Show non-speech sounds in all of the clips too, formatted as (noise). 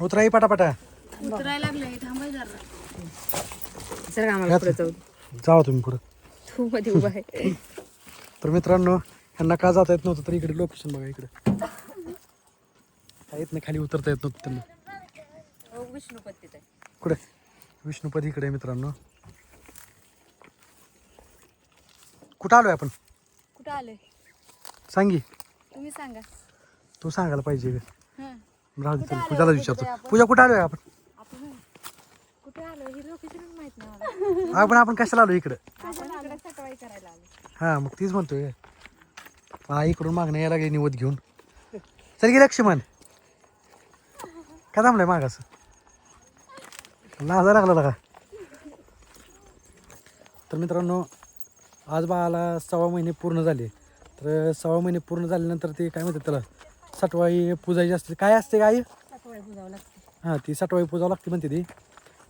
उतराई पटापटा. उतरायला लागलंय थांबाय जरा. सर आम्हाला पुढे जाऊ जावा तुम्ही पुढं. तू मध्ये उभा आहे. तर मित्रांनो ह्यांना का जाता येत नव्हतं तर इकडे लोकेशन बघा इकडे. येत नाही खाली उतरता येत नव्हतं त्यांना. विष्णुपत्तीत आहे कुठे? विष्णुपदी इकडे आहे मित्रांनो. कुठं आलोय आपण? कुठं आलोय? सांगी. तुम्ही सांगा. तू सांगायला पाहिजे हं. राहू दे चल, पूजाला विचारतो. पूजा कुठं आलोय आपण? आपण कुठे आलो? हे लोकेशन माहीत नाही मला आपण आपण कशाला आलो इकडं? आपण इकडे सटवाई करायला आलो. हा मग तीच म्हणतोय. इकडून मागणं यायला लागली निवत घेऊन. चल की लक्ष्मण. का थांबलाय मागास? लाजा लागला का? तर मित्रांनो आज बाळाला सव्वा महिने पूर्ण झाले. तर सव्वा महिने पूर्ण झाल्यानंतर ते काय म्हणतात त्याला? सटवाई पूजायची असते काय असते काय हां ती सटवाई पूजावं लागते म्हणते ती.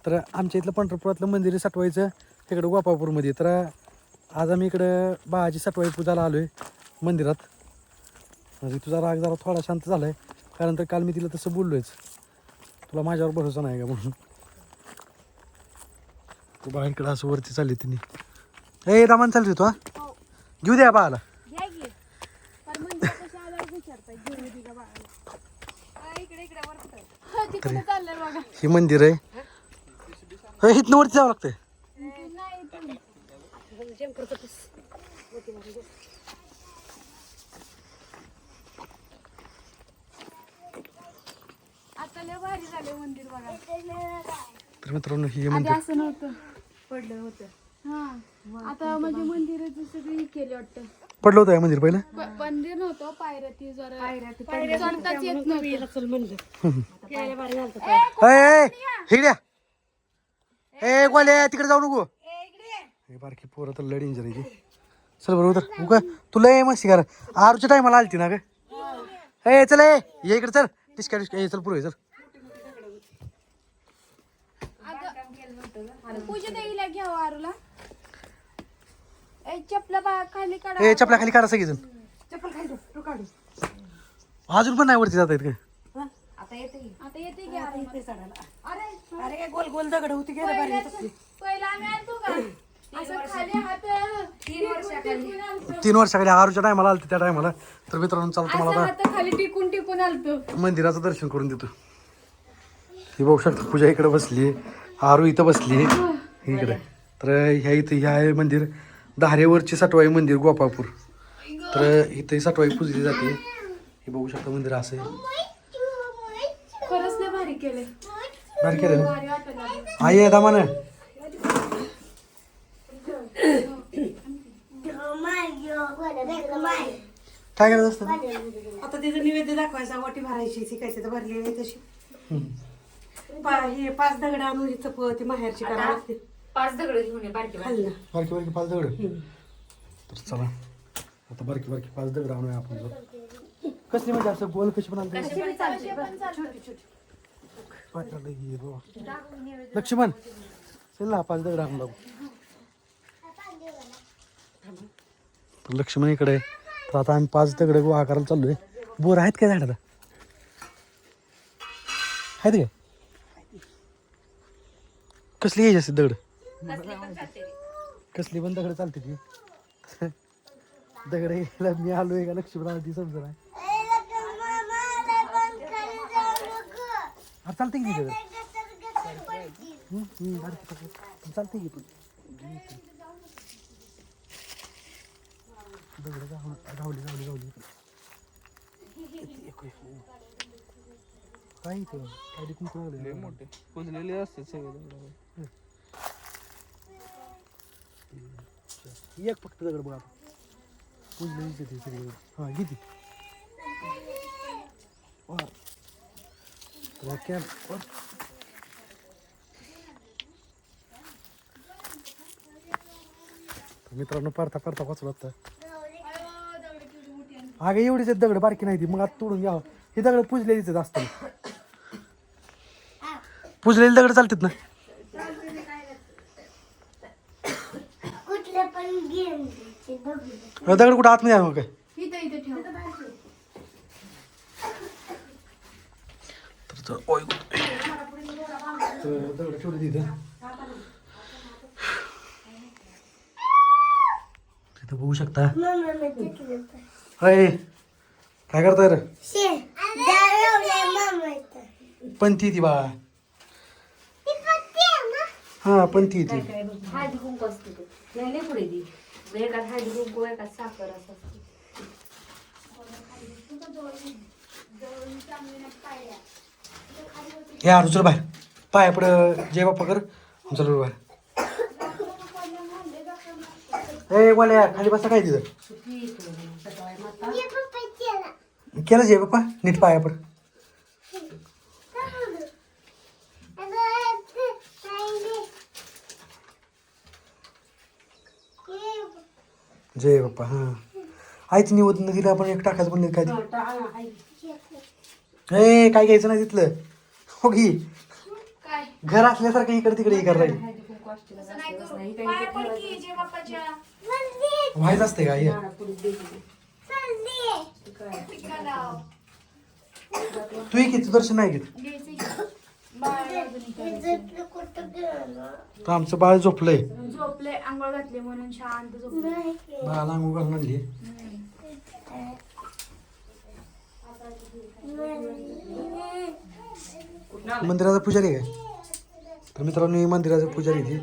तर आमच्या इथलं पंढरपुरातलं मंदिर आहे सटवाईचं तिकडं गोपापूरमध्ये तर आज आम्ही इकडं बाळाची सटवाई पूजाला आलो आहे मंदिरात. म्हणजे तुझा राग जरा थोडा शांत झाला आहे कारण तर काल मी तिला तसं बोललोयच. तुला माझ्यावर भरोसा नाही का म्हणून? तू बाळा इकडं असं वरती चालली तिने. ए दामान चालली तू हा? हो. घेऊ द्या बाळाला घ्या की पण म्हणजे कशी आल्यावर विचारताय घेऊन येते का बाळाला अं, इकडे इकडे वर बघा. हे मंदिर आहे. इथनं वरती जावं लागतंय. तर मित्रांनो हे मंदिर असं नव्हतं. पडलं होतं. हा. आता म्हणजे मंदिर सगळी केली वाटतं. पडलं होतं हे मंदिर पहिलं? प- मंदिर नव्हतं (laughs) पायऱ्या ती जरा चढताच येत नव्हतं. ए हिड्या ए गोल्या तिकडे जाऊ नको. हे बारकी पोरं तर लढ इंजर आहे ती. चल बरं उतर. उगा तुला ये मस्ती करा. आरूच्या टायमाला आलती ना ग? ए चल ए ये इकडे चल. डिस्का डिस्का ये चल पुढे चल. पूजा देवीला घ्यावं आरूला. चपला बा खाली काढा. ए चपला खाली काढा सगळीजण. अजून पण नाही वरती जात आहेत काय? आता येते घ्या अरे अरे गोल गोल दगड होती पहिल्याच- पहिला आम्ही आलतो का? असं खाली हात टिकून आलतो. तीन वर्षाखाली आरूच्या टायमाला आलती त्या टायमाला तर मित्रांनो चला असं तुम्हाला हात खाली टिकून टिकून आलतो आता मंदिराचं दर्शन करून देतो. ही बघू शकता पूजा इकडे बसली आरू इथं बसली इकडे. तर ह्या इथं ह्या आहे मंदिर धारेवरची सटवाई मंदिर गोपापूर तर इथं सटवाई पूजली जाते. हे बघू शकता मंदिर असं खरंच लय भारी केले केलं? भारी वाटत आई आहे दामान. काय करायचं असतं? आता तिथं निवेद्य दाखवायचा वाटी भरायची शिकायची तर भरली आहे तशी. पा- हे पाच दगड आणून ही चपती माहेरची करावी लागते. पाच दगड घेऊन ये बारकी खाली ना. बारकी बारकी पाच दगड? तर चला. आता बारकी बारकी पाच दगड आणूया आपण जर. कसली म्हणजे असं गोल कशी पण आणते? लक्ष्मण चल ना पाच दगड आणून लागू तर लक्ष्मण इकडे आहे. तर आता आम्ही पाच दगड गोळा करायला चाललोय. बोर आहेत काय झाडाला? आहेत काय? कसली घ्यायची असते दगड? कसली पण दगड चालते ती. दगड घ्यायला मी आलोय का लक्ष्मण ती समजा नाही अरे चालते की ती दगड हम्म, हम्म, बारकी पकड. चालते की पण. दगड गाव- गावली गावली गावली एक- एक- काय इथं? काय? मोठे. पुजलेले असते सगळे एक फक्त दगड बघा. पुजलं इथे हां किती कॅम्प मित्रांनो पडता पडता वाचला होता अगं एवढीच दगड बारकी नाही ती. मग आता तोडून घ्यावं. हे दगड पुजलेलीच आहेत असतात पुजलेली दगड चालतात ना. दगड कुठं आतमध्ये आहे मग काय? इथं इथं ठेव. तर चल, ओय, तर दगड ठेवली तिथं तिथं बघू शकता. अय काय करताय रे? पंथी ती बा हा पंथी ती हळदी कुंकू असते ते. नाही नाही पुढे ती. एकात हळदी कुंकू एकात साखर असं असते. या आरू चल बाहेर. पाया पड जय बाप्पा कर चल बाहेर. ए बोल्या खाली बसा काय तिथं? केलं. जय बाप्पा. नीट पाया पड जय बाप्पा हा. आईच निवड नदीला आपण एक टाकायचं म्हणलं काय ते. ए काय घ्यायचं नाही तिथलं. हो की काय? घर असल्यासारखं इकडे तिकडे हे करायला नाही करू पाया पड की बाप्पाच्या. व्हायचं असते का हे तू एक घेत दर्शन नाही घेत. घ्यायचं तर आमचं बाळ झोपलंय? झोपले आंघोळ घातली म्हणून शांत झोपले. बाळाला घालून आणली मंदिराचा पुजारी काय? तर मित्रांनो हे मंदिराचा पुजारी ते.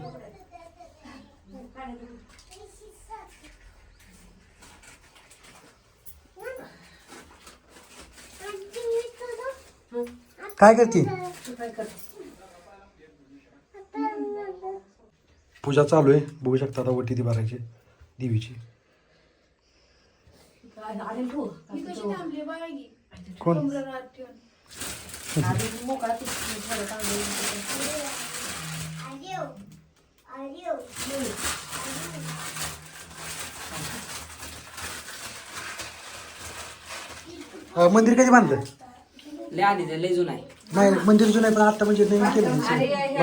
काय करते? पूजा चालू आहे. बघू शकता आता वटी ती भरायची देवीची. कोण? मंदिर कधी बांधलं? लय आधी ते लय जुनं आहे. नाही मंदिर जुनं आहे पण आता म्हणजे नवीन केलं.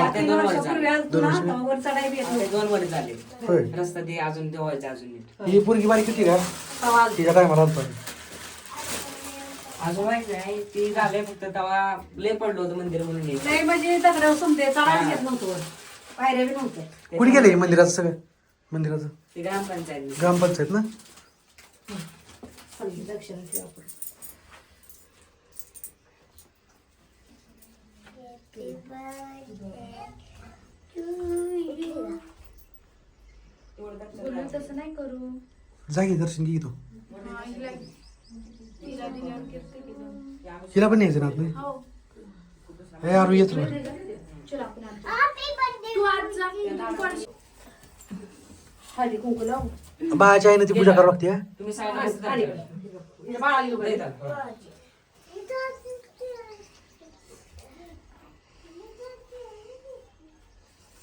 आता दोन वर्ष झाले वर चढाई बी येत आता दोन वर्ष झाले. होय. रस्ता ते अजून देवायचं अजून नीट. ही पोरगी बारीक होती का. तिच्या टायमाला आलतो. अजून माहीत नाही ती झालंय फक्त तेव्हा लय पडलं होतं मंदिर म्हणून हे. लय म्हणजे दगडावर चढायला येत नव्हतं. वर पायऱ्या बी नव्हत्या. कुठे गेलं हे मंदिराचं सगळं? मंदिराचं? ते ग्रामपंचायत ग्रामपंचायत ना दक्षिण ठेवा पुढे. बोलून तसं नाही करू. जा की दर्शन घे की तू हा, हिला तिला दिल्यावर करते की जाऊन. हिला पण यायचं ना आतमध्ये? हो. ए अरू येत रे चल आपण आणतो. तू आज जा. तू कोण- हळदी कुंकू लावू. बाळाच्या आईनं ती पूजा करावं लागते हा? तुम्ही असं आणि धरलं. हिच्या बाळाला घेऊ लय बाई. धरलं.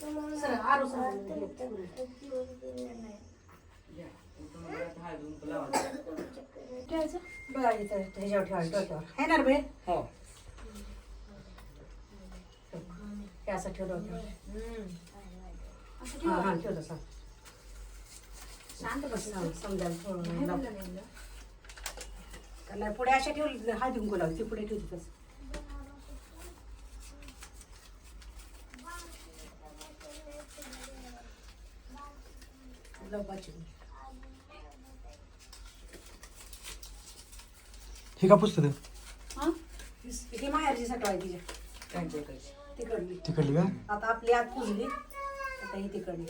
सरळ, आरू सरळ. ठेवायचं? बघा इथं ह्याच्यावर ठेवा डोक्यावर आहे ना रे हो हे असं ठेव डोक्यावर असं हा ठेव तसं शांत बस समजायला थोडं पुढे अशा ठेवली हा कुंकू लावली ती पुढे ठेवली तसं हे का पुस्तक? आहे? हा? ही माहेरची सटवाय तिच्या. तिकडली. तिकडली का? आता आपली आत पुजली. आता ही तिकडली.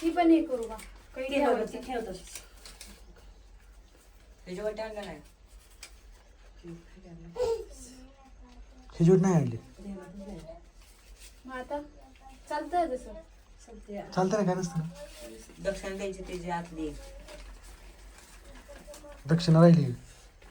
ती पण हे करू का? काही ते बघा, ठेवायचं ती ठेव तसंच. त्याच्यावर टांगा नाही. हे जोड नाही आणली मग आता चालतंय तसं. चालतं ना काय नसतं. दक्षिण द्यायची त्याची आतली. दक्षिणा राहिली.